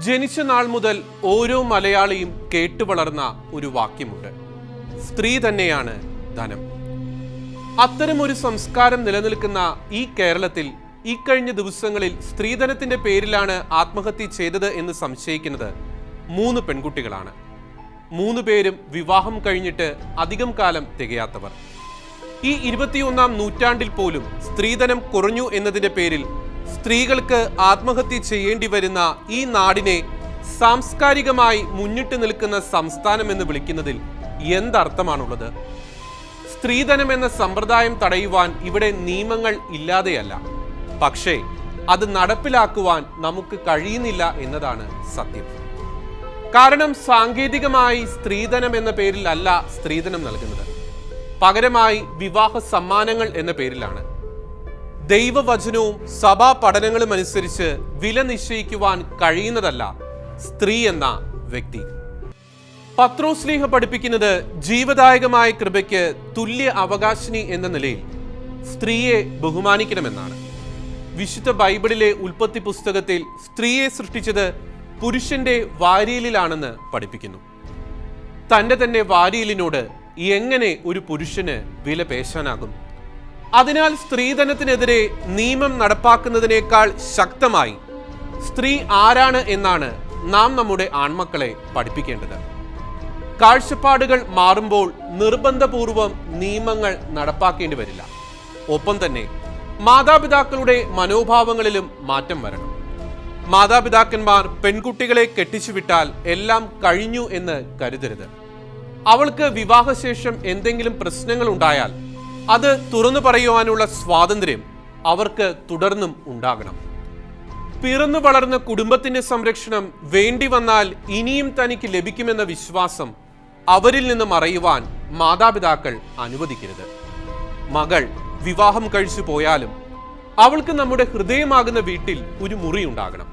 ജനിച്ച നാൾ മുതൽ ഓരോ മലയാളിയും കേട്ടു വളർന്ന ഒരു വാക്യമുണ്ട്. സ്ത്രീ തന്നെയാണ് ധനം. അത്തരമൊരു സംസ്കാരം നിലനിൽക്കുന്ന ഈ കേരളത്തിൽ ഈ കഴിഞ്ഞ ദിവസങ്ങളിൽ സ്ത്രീധനത്തിന്റെ പേരിലാണ് ആത്മഹത്യ ചെയ്തത് എന്ന് സംശയിക്കുന്നത് മൂന്ന് പെൺകുട്ടികളാണ്. മൂന്ന് പേരും വിവാഹം കഴിഞ്ഞിട്ട് അധികം കാലം തികയാത്തവർ. ഈ ഇരുപത്തിയൊന്നാം നൂറ്റാണ്ടിൽ പോലും സ്ത്രീധനം കുറഞ്ഞു എന്നതിന്റെ പേരിൽ സ്ത്രീകൾക്ക് ആത്മഹത്യ ചെയ്യേണ്ടി വരുന്ന ഈ നാടിനെ സാംസ്കാരികമായി മുന്നിട്ട് നിൽക്കുന്ന സംസ്ഥാനം എന്ന് വിളിക്കുന്നതിൽ എന്തർത്ഥമാണുള്ളത്? സ്ത്രീധനം എന്ന സമ്പ്രദായം തടയുവാൻ ഇവിടെ നിയമങ്ങൾ ഇല്ലാതെയല്ല. പക്ഷേ അത് നടപ്പിലാക്കുവാൻ നമുക്ക് കഴിയുന്നില്ല എന്നതാണ് സത്യം. കാരണം സാങ്കേതികമായി സ്ത്രീധനം എന്ന പേരിലല്ല സ്ത്രീധനം നൽകുന്നത്. പകരമായി വിവാഹ സമ്മാനങ്ങൾ എന്ന പേരിലാണ്. ദൈവവചനവും സഭാ പഠനങ്ങളും അനുസരിച്ച് വില നിശ്ചയിക്കുവാൻ കഴിയുന്നതല്ല സ്ത്രീ എന്ന വ്യക്തി. പത്രോസ്ലീഹ പഠിപ്പിക്കുന്നത് ജീവദായകമായ കൃപയ്ക്ക് തുല്യ അവകാശിനി എന്ന നിലയിൽ സ്ത്രീയെ ബഹുമാനിക്കണമെന്നാണ്. വിശുദ്ധ ബൈബിളിലെ ഉൽപ്പത്തി പുസ്തകത്തിൽ സ്ത്രീയെ സൃഷ്ടിച്ചത് പുരുഷന്റെ വാരിയലിലാണെന്ന് പഠിപ്പിക്കുന്നു. തന്റെ തന്നെ വാരിയലിനോട് എങ്ങനെ ഒരു പുരുഷന് വില പേശാനാകും? അതിനാൽ സ്ത്രീധനത്തിനെതിരെ നിയമം നടപ്പാക്കുന്നതിനേക്കാൾ ശക്തമായി സ്ത്രീ ആരാണ് എന്നാണ് നാം നമ്മുടെ ആൺമക്കളെ പഠിപ്പിക്കേണ്ടത്. കാഴ്ചപ്പാടുകൾ മാറുമ്പോൾ നിർബന്ധപൂർവം നിയമങ്ങൾ നടപ്പാക്കേണ്ടി വരില്ല. ഒപ്പം തന്നെ മാതാപിതാക്കളുടെ മനോഭാവങ്ങളിലും മാറ്റം വരണം. മാതാപിതാക്കന്മാർ പെൺകുട്ടികളെ കെട്ടിച്ചുവിട്ടാൽ എല്ലാം കഴിഞ്ഞു എന്ന് കരുതരുത്. അവൾക്ക് വിവാഹശേഷം എന്തെങ്കിലും പ്രശ്നങ്ങൾ ഉണ്ടായാൽ അത് തുറന്നു പറയുവാനുള്ള സ്വാതന്ത്ര്യം അവർക്ക് തുടർന്നും ഉണ്ടാകണം. പിറന്നു വളർന്ന കുടുംബത്തിന്റെ സംരക്ഷണം വേണ്ടി വന്നാൽ ഇനിയും തനിക്ക് ലഭിക്കുമെന്ന വിശ്വാസം അവരിൽ നിന്ന് മറയുവാൻ മാതാപിതാക്കൾ അനുവദിക്കരുത്. മകൾ വിവാഹം കഴിച്ചു പോയാലും അവൾക്ക് നമ്മുടെ ഹൃദയമാകുന്ന വീട്ടിൽ ഒരു മുറി ഉണ്ടാകണം